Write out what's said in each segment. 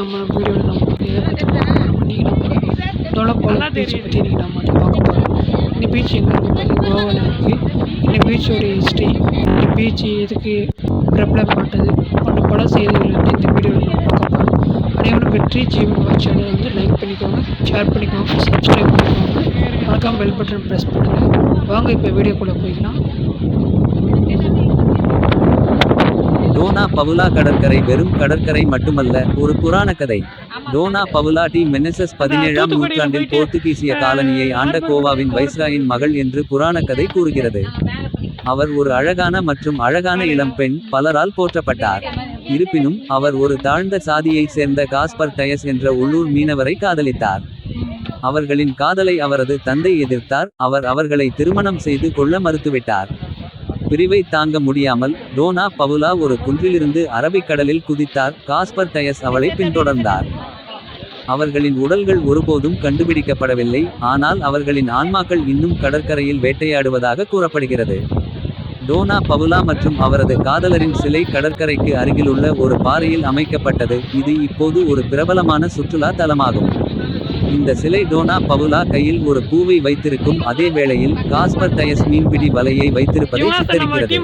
நம்ம வீடியோவில் நம்ம எதை பற்றி இன்றைக்கி நம்ம தொலைப்போல பீச் பற்றி இன்றைக்கி நம்ம பார்க்க போகிறோம் இந்த பீச் எங்கே இருக்குது கோவாவில் இருக்குது இந்த பீச்சோட ஹிஸ்ட்ரி இந்த பீச் எதுக்கு பிரபலப்பட்டது போன்ற பல செய்திகள் வந்து இந்த வீடியோவில் நம்ம பார்க்க போகிறோம் அனைவரும் வெற்றி ஜீவன் வாட்ச் சேனல் வந்து லைக் பண்ணிக்கோங்க ஷேர் பண்ணிக்கோங்க சப்ஸ்கிரைப் பண்ணிக்கோங்க. மறக்காம பெல் பட்டன் ப்ரெஸ் பண்ணுங்கள் வாங்க இப்போ வீடியோக்குள்ளே போய்க்கலாம். டோனா பவுலா கடற்கரை வெறும் கடற்கரை மட்டுமல்ல ஒரு புராண கதை. டோனா பவுலா டி மெனசஸ் பதினேழாம் நூற்றாண்டில் போர்த்துகீசிய காலனியை ஆண்ட கோவாவின் வைஸ்ராயின் மகள் என்று புராண கதை கூறுகிறது. அவர் ஒரு அழகான மற்றும் அழகான இளம் பெண் பலரால் போற்றப்பட்டார். இருப்பினும் அவர் ஒரு தாழ்ந்த சாதியைச் சேர்ந்த காஸ்பர் டயஸ் என்ற உள்ளூர் மீனவரை காதலித்தார். அவர்களின் காதலை அவரது தந்தை எதிர்த்தார். அவர் அவர்களை திருமணம் செய்து கொள்ள மறுத்துவிட்டார். பிரிவை தாங்க முடியாமல் டோனா பவுலா ஒரு குன்றிலிருந்து அரபிக்கடலில் குதித்தார். காஸ்பர் டயஸ் அவளை பின்தொடர்ந்தார். அவர்களின் உடல்கள் ஒருபோதும் கண்டுபிடிக்கப்படவில்லை. ஆனால் அவர்களின் ஆன்மாக்கள் இன்னும் கடற்கரையில் வேட்டையாடுவதாக கூறப்படுகிறது. டோனா பவுலா மற்றும் அவரது காதலரின் சிலை கடற்கரைக்கு அருகிலுள்ள ஒரு பாறையில் அமைக்கப்பட்டது. இது இப்போது ஒரு பிரபலமான சுற்றுலா தலமாகும். இந்த சிலை டோனா பவுலா கையில் ஒரு பூவை வைத்திருக்கும். அதே வேளையில் காஸ்பர் டயஸ் மீன்பிடி வலையை வைத்திருப்பதை சித்தரிக்கிறது.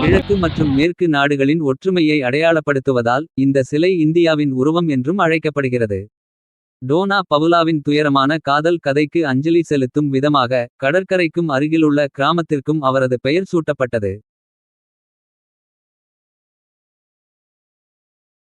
கிழக்கு மற்றும் மேற்கு நாடுகளின் ஒற்றுமையை அடையாளப்படுத்துவதால் இந்த சிலை இந்தியாவின் உருவம் என்றும் அழைக்கப்படுகிறது. டோனா பவுலாவின் துயரமான காதல் கதைக்கு அஞ்சலி செலுத்தும் விதமாக கடற்கரைக்கும் அருகிலுள்ள கிராமத்திற்கும் அவரது பெயர் சூட்டப்பட்டது.